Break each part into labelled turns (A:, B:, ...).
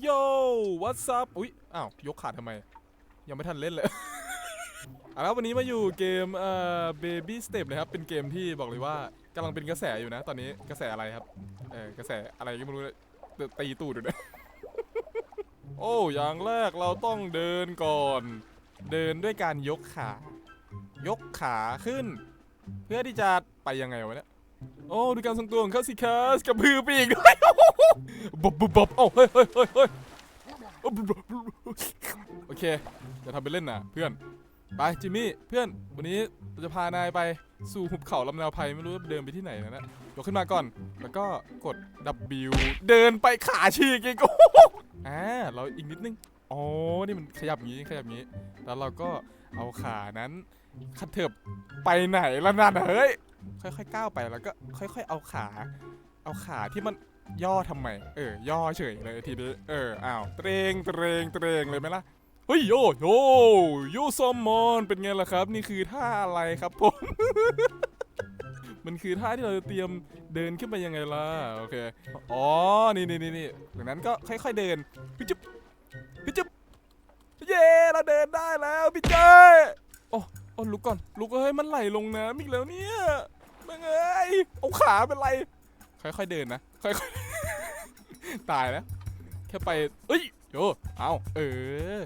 A: โย what's up อุ๊ยอ้าว ยกขาดทำไม ยังไม่ทันเล่นเลย เอาละวันนี้มาอยู่เกมเอ่อ baby step นะครับ เป็นเกมที่บอกเลยว่ากำลังเป็นกระแสอยู่นะ ตอนนี้กระแสอะไรครับ เออกระแสอะไรก็ไม่รู้เลยตีตูดอยู่นะโอ้ อย่างแรกเราต้องเดินก่อน เดินด้วยการยกขา ยกขาขึ้น เพื่อที่จะไปยังไงวะเนี่ย โอ้ ดูการทรงตัวของเขาสิคัสกระพือปีกด้วย บบบบบบโอ้เฮ้ยเฮ้ยเฮ้ยเฮ้ยโอเคจะทำเป็นเล่นนะเพื่อน ไปจิมมี่เพื่อนวันนี้เราจะพานายไปสู่หุบเขาลำนาวไพไม่รู้ว่าเดินไปที่ไหนนะนะยกขึ้นมาก่อน แล้วก็กด W เดินไปขาฉีกอีกอ่าเราอีกนิดนึงอ๋อนี่มันขยับงี้ขยับงี้ แล้วเราก็เอาขานั้นขัดเถิบไปไหนล้วนั่นน่ะเฮ้ยค่อยๆก้าวไปแล้วก็ค่อย ๆ เอาขา เอาขาที่มัน ย่อทำไม เออย่อเฉยเลยทีนี้ เออ อ้าว เตรงเตรงเตรงเลยไหมล่ะ เฮ้ยโยโยโยซอมมอน เป็นไงล่ะครับ นี่คือท่าอะไรครับผม มันคือท่าที่เราจะเตรียมเดินขึ้นไปยังไงล่ะ โอเค อ๋อ นี่นี่นี่นี่ดังนั้นก็ค่อยๆเดินพี่จุ๊บพี่จุ๊บเย้ เราเดินได้แล้วพี่เจ้ยโอ้โอ้ลุกก่อน ลุกเฮ้ย มันไหลลงน้ำอีกแล้วเนี่ยมึงเอ้ย เอาขาเป็นไร ค่อยๆเดินนะ ค่อยๆ ตายแล้ว แค่ไป เอ้ยโยเอาเออ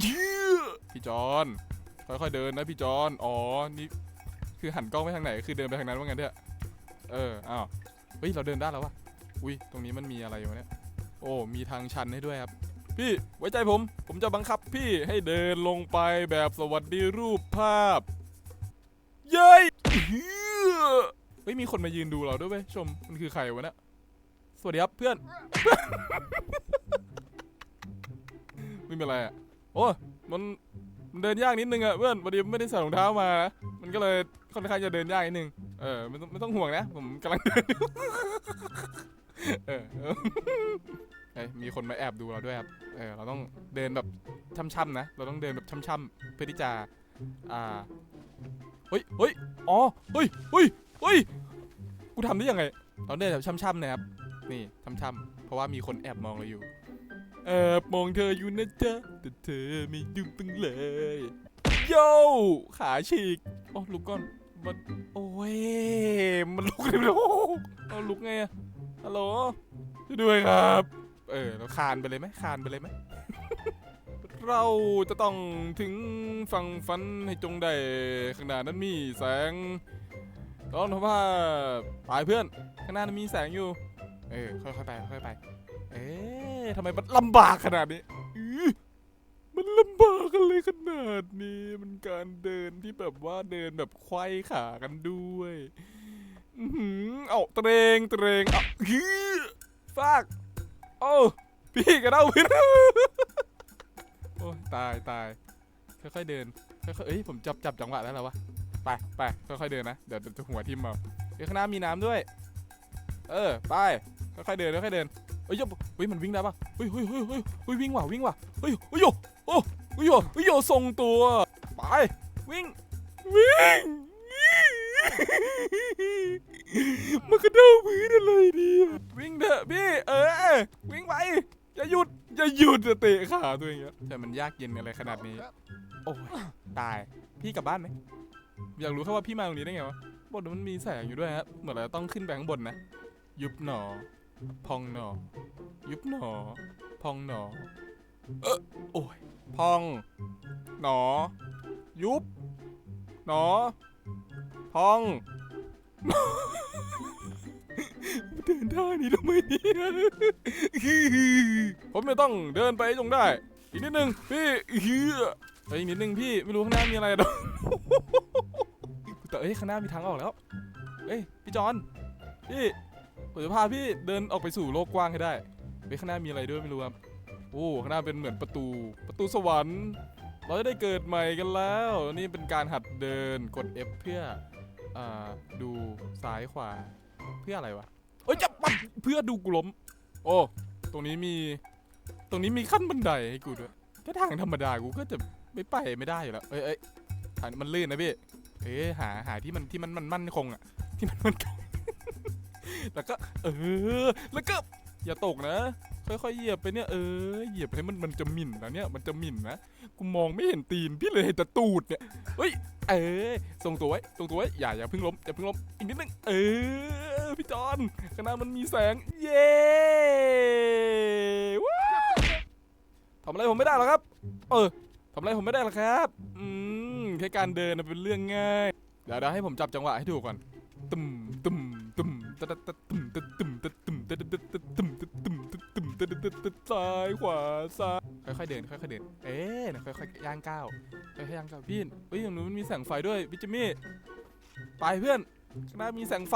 A: เยี่ยพี่จอนค่อยๆเดินนะพี่จอนอ๋อ นี่คือหันกล้องไปทางไหน คือเดินไปทางนั้นว่างั้นเถอะ เออ อ้าว เฮ้ย เราเดินได้แล้ววะ อุ้ย ตรงนี้มันมีอะไรอยู่เนี่ย โอ้ มีทางชันให้ด้วยครับ พี่ไว้ใจผม ผมจะบังคับพี่ให้เดินลงไปแบบสวัสดีรูปภาพ เย้ยเหี้ยเฮ้ยมีคนมายืนดูเราด้วยเว้ยชมมันคือใครวะเนี่ยสวัสดีครับเพื่อน ไม่เป็นไรอะโอ้มันมันเดินยากนิดนึงอะเพื่อนพอดีไม่ได้ใส่รองเท้ามานะมันก็เลยค่อนข้างจะเดินยากนิดนึงเออไม่ต้องไม่ต้องห่วงนะ ผมกำลังเดินอยู่เออเออเอ้ยมีคนมาแอบดูเราด้วยครับ เออเราต้องเดินแบบช่ำๆนะ เราต้องเดินแบบช่ำๆเพื่อที่จะ อ่า เฮ้ยเฮ้ยอ๋อ เฮ้ยเฮ้ยเฮ้ย กูทำได้ยังไงเราเดินแบบช่ำๆนะครับ นี่ช่ำๆเพราะว่ามีคนแอบมองเราอยู่แอบมองเธออยู่นะจ๊ะแต่เธอไม่ดูตึงเลยโย่ขาฉีกโอ้ลุกก่อนมันโอ้ยมันลุกเลยโอ้เอาลุกไงอะฮัลโหลช่วยด้วยครับ เออเราคานไปเลยไหมคานไปเลยไหมเราจะต้องถึงฝั่งฝันให้จงได้ข้างหน้านั้นมีแสง ร้อนเพราะว่าปลายเพื่อนข้างหน้ามันมีแสงอยู่ เออค่อยๆไปค่อยๆไป เอ๊ะทำไมมันลำบากขนาดนี้อมันลำบากกันเลยขนาดนี้มันการเดินที่แบบว่าเดินแบบควายขากันด้วยอือเอาเตรงเตรงเอาฮือฟากโอ้พี่กระเด้าพี่โอ้ตายตายค่อยๆเดินค่อยๆเอ้ยผมจับจับจังหวะแล้วเหรอวะ ไปไปค่อยๆเดินนะ เดี๋ยวจะหัวทิ่มเอาเดี๋ยวข้างหน้ามีน้ำด้วย เออ ไป ค่อยๆเดิน ค่อยๆเดินเฮ้ยเฮ้ย มันวิ่งได้ปะเฮ้ยเฮ้ยเฮ้ยเฮ้ยวิ่งว่ะ วิ่งว่ะ เฮ้ยเฮ้ยโยโอ้เฮ้ยโยเฮ้ยโยทรงตัว ไป วิ่ง วิ่ง มันกระเด้าพื้นอะไรเนี่ยวิ่งเถอะพี่ เออ วิ่งไปอย่าหยุดอย่าหยุดจะเตะขาตัวเองแต่มันยากเย็นอะไรขนาดนี้ โอ้ยตาย พี่กลับบ้านไหม อยากรู้แค่ว่าพี่มาตรงนี้ได้ไงวะบนมันมีแสงอยู่ด้วยฮะเหมือนเราต้องขึ้นไปข้างบนนะ ยุบหนอ พองหนอ ยุบหนอ พองหนอ เออโอ้ย พอง หนอ ยุบ หนอ พองเดินท่านี้ทำไมเนี่ยผมไม่ต้องเดินไปจงได้ อีกนิดนึงพี่เฮีย เฮ้ยอีกนิดนึงพี่ไม่รู้ข้างหน้ามีอะไรหรอกแต่เอ้ยข้างหน้ามีทางออกแล้วเฮ้ยพี่จอนพี่ผมจะพาพี่เดินออกไปสู่โลกกว้างให้ได้เฮ้ยข้างหน้ามีอะไรด้วยไม่รู้ครับโอ้ข้างหน้าเป็นเหมือนประตูประตูสวรรค์ เราจะได้เกิดใหม่กันแล้ว นี่เป็นการหัดเดินกด F เพื่ออ่าดูซ้ายขวาเพื่ออะไรวะเอ้ยจะปั๊บเพื่อดูกูล้ม โอ้ตรงนี้มี ตรงนี้มีขั้นบันไดให้กูด้วยถ้าทางธรรมดากูก็จะ ไม่ไปไม่ได้อยู่แล้ว เอ้ยเอ้ยมันลื่นนะพี่ เอ้ยหาหาที่มันที่มันมันมั่นคงอะที่มันมันคง แล้วก็ เออ แล้วก็ อย่าตกนะ ค่อยๆเหยียบไปเนี่ย เออ เหยียบให้มันมันจะหมิ่นนะเนี่ย มันจะหมิ่นนะ กูมองไม่เห็นตีนพี่เลยเห็นแต่ตูดเนี่ย เฮ้ย เออทรงตัวไว้ทรงตัวไว้ อย่าอย่าเพิ่งล้มอย่าเพิ่งล้ม อีกนิดนึง เออ พี่จอนข้างหน้ามันมีแสง เย้ว้าวทำอะไรผมไม่ได้หรอกครับ เออ ทำอะไรผมไม่ได้หรอกครับ อืมแค่การเดินน่ะเป็นเรื่องง่าย เดี๋ยวเดี๋ยวให้ผมจับจังหวะให้ถูกก่อนตึมตึมตึมตะตะตะตึมตะตึมตะตึมตะตะตะตึมตะตึมตะตึมตะตะตะตะซ้ายขวาซ้ายค่อยๆเดินค่อยๆเดิน เอ๊ะนะค่อยๆย่างก้าวค่อยๆย่างก้าวพี่เฮ้ยอย่างนู้นมันมีแสงไฟด้วยพี่จิมมี่ไปเพื่อนข้างหน้ามีแสงไฟ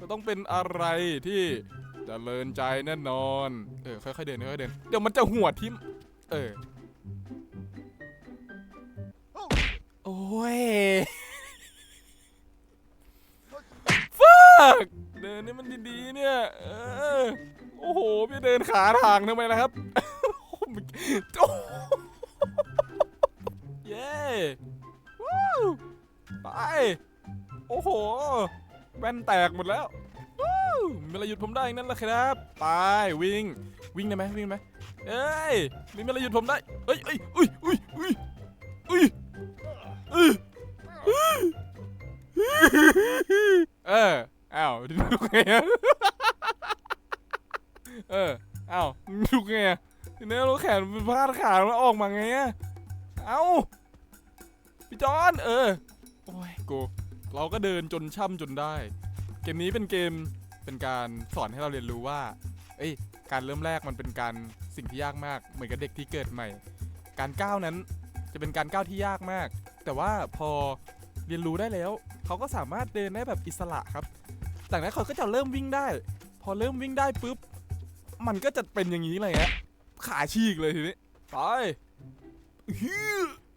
A: ก็ต้องเป็นอะไรที่เจะเลินใจแน่นอน เออค่อยๆเดินค่อยๆเดิน เดี๋ยวมันจะหัวทิ่มเออ โอ้ยกเดินนี่มันดีๆเนี่ยเออโอ้โห พี่เดินขาทางทำไมล่ะครับ โอ้เย้ว้าวไป โอ้โห แว่นแตกหมดแล้วว้าวมีอะไรหยุดผมได้อีกนั่นแหละครับ ไป วิ่ง วิ่งได้ไหมวิ่งไหมเอ้ยมีอะไรหยุดผมได้เอ้ยเอ้ยอุ้ยอุ้ยอุ้ยอุ้ยอุ้ย อออ้าวดูไงเอออ้าวดูไงอะทีนี้เราแขนมันพาดขามันออกมาไงอะเอ้าพี่จอนเออโอ้ยกูเราก็เดินจนช่ำจนได้ เกมนี้เป็นเกมเป็นการสอนให้เราเรียนรู้ว่า เอ้ยการเริ่มแรกมันเป็นการสิ่งที่ยากมาก เหมือนกับเด็กที่เกิดใหม่ การก้าวนั้นจะเป็นการก้าวที่ยากมาก แต่ว่าพอเรียนรู้ได้แล้ว เขาก็สามารถเดินได้แบบอิสระครับ จากนั้นเขาก็จะเริ่มวิ่งได้ พอเริ่มวิ่งได้ปุ๊บ มันก็จะเป็นอย่างนี้เลยฮะขาฉีกเลยทีนี้ไป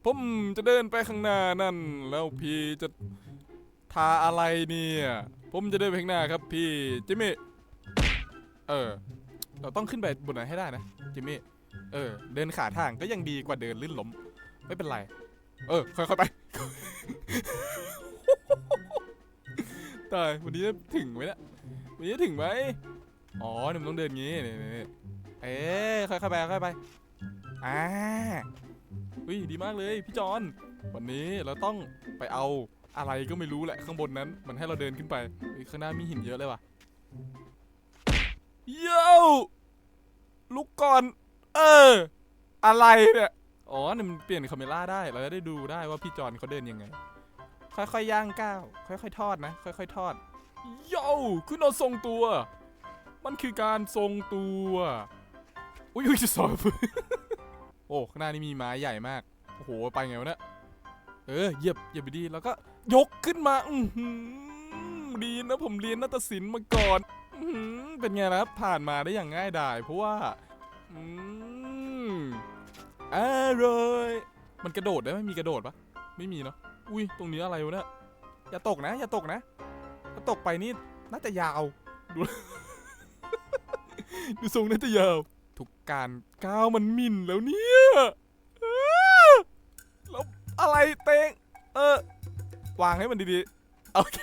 A: ผมจะเดินไปข้างหน้านั่น แล้วพี่จะทาอะไรเนี่ย ผมจะเดินไปข้างหน้าครับ พี่จิมมี่เออ เราต้องขึ้นไปบนนั้นให้ได้นะจิมมี่เออ เดินขาทางก็ยังดีกว่าเดินลื่นล้ม ไม่เป็นไร เออ ค่อยๆไป ตายวันนี้จะถึงไหมเนี่ยวันนี้จะถึงไหมอ๋อหนุ่มต้องเดินงี้นี่นี่เอ๊ะค่อยๆไปค่อยๆไปอ่าอุ้ยดีมากเลยพี่จอนวันนี้เราต้องไปเอาอะไรก็ไม่รู้แหละข้างบนนั้น มันให้เราเดินขึ้นไปเฮ้ยข้างหน้ามีหินเยอะเลยว่ะโย่ลุกก่อน เออ อะไรเนี่ย อ๋อเนี่ยมันเปลี่ยนคาเมล่าได้ เราจะได้ดูได้ว่าพี่จอนเขาเดินยังไง ค่อยๆย่างก้าวค่อยๆทอดนะ ค่อยๆทอดโย่ขึ้นเอาทรงตัว มันคือการทรงตัวอุ้ยอุ้ยจะสอบโอ้ข้างหน้านี่มีไม้ใหญ่มากโอ้โหไปไงวะเนี่ยเออเหยียบเหยียบไปดีแล้วก็ยกขึ้นมาอืดีนะผมเรียนนาฏศิลป์มาก่อนอืเป็นไงนะผ่านมาได้อย่างง่ายดาย เพราะว่าอืมอร่อยมันกระโดดได้ไหมมีกระโดดปะไม่มีเนาะ อุ้ยตรงนี้อะไรวะเนี่ยอย่าตกนะ อย่าตกนะถ้าตกไปนี่น่าจะยาว ดู ดูทรงน่าจะยาว ทุกการก้าวมันมินแล้วเนี่ยแล้วอะไรเตงเออ วางให้มันดีๆโอเค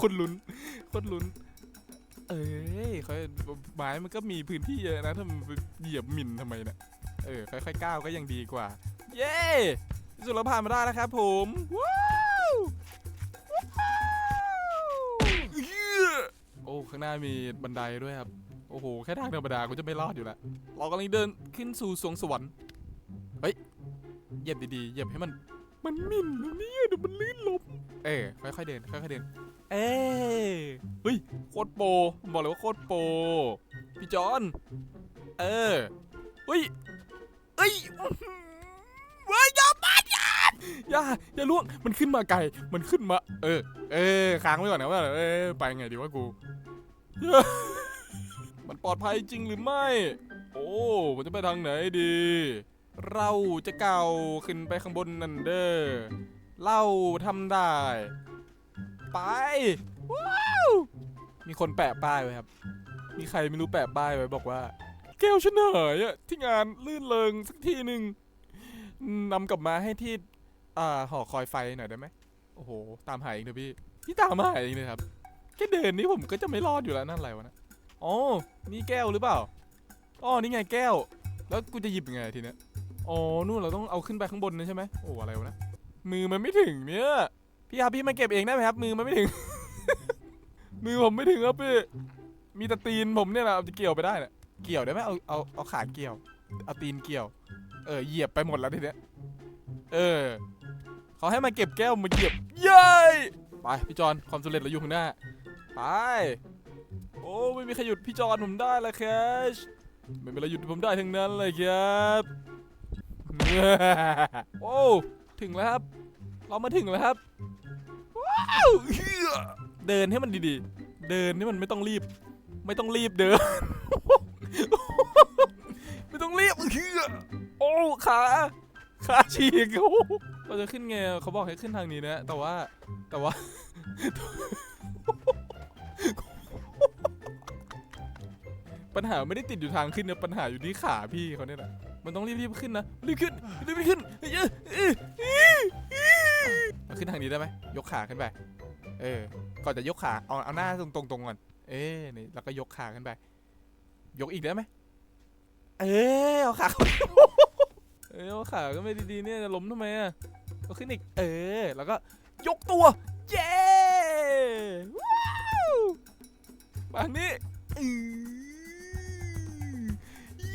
A: คนลุ้นคนลุ้น เอ้ยค่อยไม้มันก็มีพื้นที่เยอะนะถ้ามันเหยียบมินทำไมเนี่ยเออ ค่อยๆก้าวก็ยังดีกว่า เย้ ที่สุดเราผ่านมาได้แล้วครับผมว้าวว้าวเย้โอ้ข้างหน้ามีบันไดด้วยครับ โอ้โห แค่ทางธรรมดากูจะไม่รอดอยู่แล้ว เรากำลังเดินขึ้นสู่สวงสวรรค์ เฮ้ย เหยียบดีๆ เหยียบให้มัน มันมิ่นแล้วเนี่ยเดี๋ยวมันลื่นล้ม เอ้ค่อยๆเดิน ค่อยๆเดิน เอ้เฮ้ย โคตรโปรผมบอกเลยว่าโคตรโปรพี่จอน เออ เฮ้ย เอ้ยอื้อหือเฮ้ยอย่าป อย่าอย่าล่วงมันขึ้นมาไกลมันขึ้นมา เออ เออค้างไว้ก่อนนะว่าเออไปไงดีวะกู มันปลอดภัยจริงหรือไม่ โอ้มันจะไปทางไหนดี เราจะเก่าขึ้นไปข้างบนนั่นเด้อเราทำได้ ไปว้าวมีคนแปะป้ายไว้ครับ มีใครไม่รู้แปะป้ายไว้บอกว่าแก้วฉันหายอะที่งานลื่นเริงสักทีหนึ่งนำกลับมาให้ที่ อ่าหอคอยไฟหน่อยได้ไหมโอ้โห ตามหาเองเถอะพี่ พี่ตามหาเองเลยครับ แค่เดินนี่ผมก็จะไม่รอดอยู่แล้วนั่นอะไรวะนะอ๋อนี่แก้วหรือเปล่าอ๋อนี่ไงแก้ว แล้วกูจะหยิบยังไงทีเนี้ยอ๋อนู่นเราต้องเอาขึ้นไปข้างบนนะใช่ไหมโอ้อะไรวะนะ มือมันไม่ถึงเนี่ย พี่ครับพี่มาเก็บเองได้ไหมครับ มือมันไม่ถึง มือผมไม่ถึงครับพี่ มีแต่ตีนผมเนี่ยแหละเอาจะเกี่ยวไปได้เนี่ยเกี่ยวได้ไหมเอาเอาเอาขาเกี่ยว เอาตีนเกี่ยว เออเหยียบไปหมดแล้วทีเนี้ย เออเขาให้มาเก็บแก้วมาเหยียบเย้ยไปพี่จอนความสำเร็จเราอยู่ข้างหน้าไปโอ้ไม่มีใครหยุดพี่จอนผมได้ล้วแคชไม่มีใครหยุดผมได้ทั้งนั้นเลยครับโอ้ถึงแล้วครับ เรามาถึงแล้วครับว้าวเดินให้มันดีๆ เดินให้มันไม่ต้องรีบ ไม่ต้องรีบเดิน ไม่ต้องรีบโอ้ขา ขาฉีกเราจะขึ้นไงเขาบอกให้ขึ้นทางนี้นะ แต่ว่าแต่ว่า ปัญหาไม่ได้ติดอยู่ทางขึ้นนะปัญหาอยู่ที่ขาพี่เขาเนี่ยแหละมันต้องรีบๆขึ้นนะรีบขึ้นรีบขึ้นเอ้ยเอ้ยเอ้ยเอ้ยเอาขึ้นทางนี้ได้ไหมยกขาขึ้นไป เออ ก่อนจะยกขาเอาเอาหน้าตรงตรงๆก่อน เอ้ยนี่แล้วก็ยกขาขึ้นไป ยกอีกได้ไหมเออเอาขา ออเอาขาก็ไม่ดีๆเนี่ยจะล้มทำไมอะเอาขึ้นอีกเออ แล้วก็ยกตัว เย้ว้าวมางนี้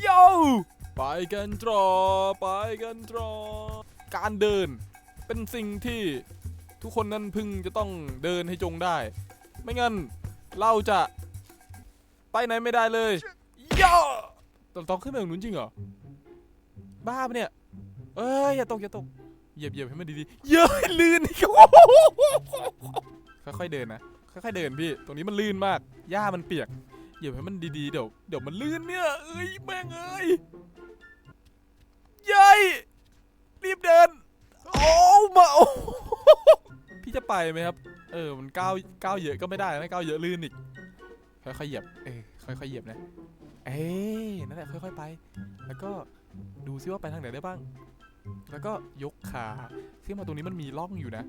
A: โยไปกันตรอไปกันตรอการเดินเป็นสิ่งที่ทุกคนนั้นพึงจะต้องเดินให้จงได้ ไม่งั้นเราจะไปไหนไม่ได้เลยโย่ต้องต้องขึ้นไปตรงนู้นจริงเหรอ บ้าปะเนี่ย เอ้ยอย่าตกอย่าตกเหยียบเหยียบให้มันดีๆเย้ยลื่นอีกโอ้โหค่อยๆเดินนะค่อยๆเดินพี่ ตรงนี้มันลื่นมากหญ้ามันเปียกเหยียบให้มันดีๆเดี๋ยวเดี๋ยวมันลื่นเนี่ยเอ้ยแม่งเอ้ยย้ยรีบเดินโอ้มาโอ้พี่จะไปไหมครับ เออมันก้าวก้าวเยอะก็ไม่ได้นะก้าวเยอะลื่นอีกค่อยๆเหยียบเออค่อยๆเหยียบนะ เอ้ยนั่นแหละค่อยๆไป แล้วก็ดูซิว่าไปทางไหนได้บ้าง แล้วก็ยกขาซึ่งมาตรงนี้มันมีร่องอยู่นะ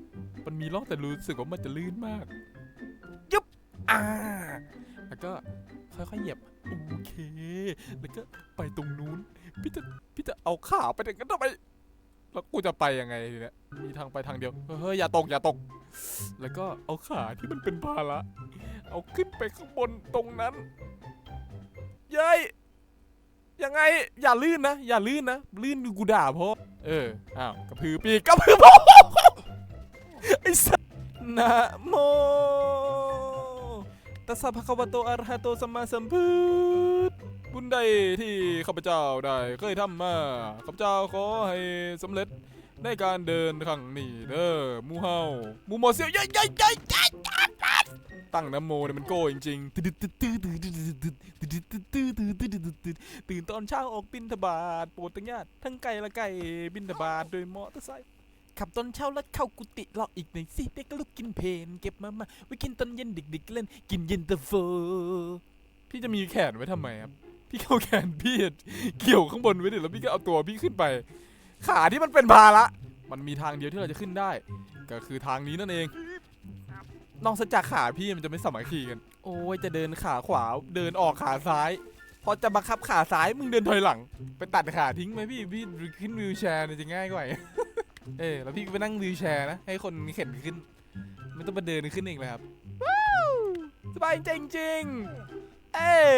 A: มันมีร่องแต่รู้สึกว่ามันจะลื่นมากยุบอ่าแล้วก็ค่อยๆเหยียบโอเค แล้วก็ไปตรงนู้น พี่จะพี่จะเอาขาไปอย่างนั้นทำไม แล้วกูจะไปยังไงเนี้ยมีทางไปทางเดียว เฮ้ยอย่าตกอย่าตก แล้วก็เอาขาที่มันเป็นภาระเอาขึ้นไปข้างบนตรงนั้น เย้ยยังไงอย่าลื่นนะ อย่าลื่นนะลื่นกูด่าพราะเอออ้าวกระพือปีกกระพือโอไอ้สัสนะโมตัสสะภะคะวะโตอะระหะโตสัมมาสัมพุทธบุญใดที่ข้าพเจ้าได้เคยทำมาข้าพเจ้าขอให้สำเร็จในการเดินครั้งนี้เด้อมูเฮามูหมเสียวยัยยัยยัยยัย ตั้งน้ำโมเนี่ยมันโก้จริงๆตื่นตอนเช้าออกบินทบาทโปรดทั้งญาติทั้งไก่ละไก่บินทบาทโดยมอเตอร์ไซค์ขับตอนเช้าแล้วเข้ากุฏิรออีกหน่อยสิเด็กก็ลุกกินเพนเก็บมามาไว้กินตอนเย็นดึกๆเล่นกินเย็นตาโฟพี่จะมีแขนไว้ทำไมครับ พี่เอาแขนพี่เกี่ยวข้างบนไว้ดิแล้วพี่ก็เอาตัวพี่ขึ้นไป ขาที่มันเป็นภาระมันมีทางเดียวที่เราจะขึ้นได้ ก็คือทางนี้นั่นเอง นอกจากขาพี่มันจะไม่สามัคคีกัน โอ้ยจะเดินขาขวาเดินออกขาซ้าย พอจะบังคับขาซ้ายมึงเดินถอยหลัง ไปตัดขาทิ้งไหมพี่พี่ขึ้นวิวแชร์เนี่ยจะง่ายกว่า เออแล้วพี่ก็ไปนั่งวีลแชร์นะให้คนเข็นขึ้น ไม่ต้องมาเดินขึ้นเองเลยครับว้าวสบายจริงๆเอ้ย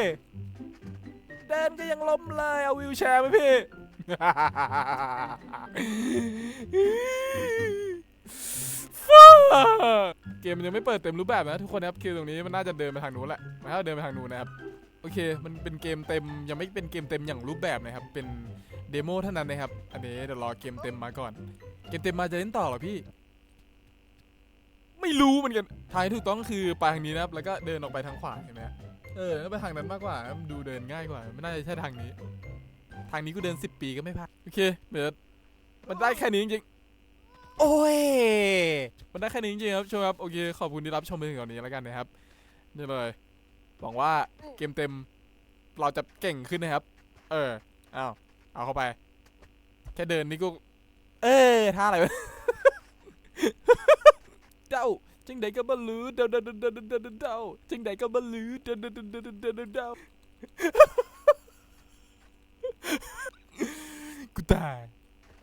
A: เดินก็ยังล้มเลยเอาวีลแชร์ไหมพี่ฟ้า เกมมันยังไม่เปิดเต็มรูปแบบนะทุกคนนะครับคือตรงนี้มันน่าจะเดินไปทางนู้นแหละมันน่าจะเดินไปทางนู้นนะครับโอเค มันเป็นเกมเต็มยังไม่เป็นเกมเต็มอย่างรูปแบบนะครับ เป็นเดโมเท่านั้นนะครับ อันนี้เดี๋ยวรอเกมเต็มมาก่อน เกมเต็มมาจะเล่นต่อเหรอพี่ ไม่รู้เหมือนกันทางที่ถูกต้องคือไปทางนี้นะครับ แล้วก็เดินออกไปทางขวาเห็นไหมฮะเออแล้วไปทางนั้นมากกว่าดูเดินง่ายกว่า ไม่น่าจะใช่ทางนี้ ทางนี้กูเดิน10ปีก็ไม่พลาดโอเคเดี๋ยวมันได้แค่นี้จริงๆโอ้ย มันได้แค่นี้จริงๆครับชมครับโอเคขอบคุณที่รับชมไปถึงตอนนี้แล้วกันนะครับนี่เลยหวังว่าเกมเต็มเราจะเก่งขึ้นนะครับ เออเอาเอาเข้าไป แค่เดินนี่ก็เออท่าอะไรวะเจ้าจังใดก็บ่รู้เดาเดาเดาเดาเดาเดาเดาจังใดก็บ่รู้เดาเดาเดาเดาเดาเดาเดากูตาย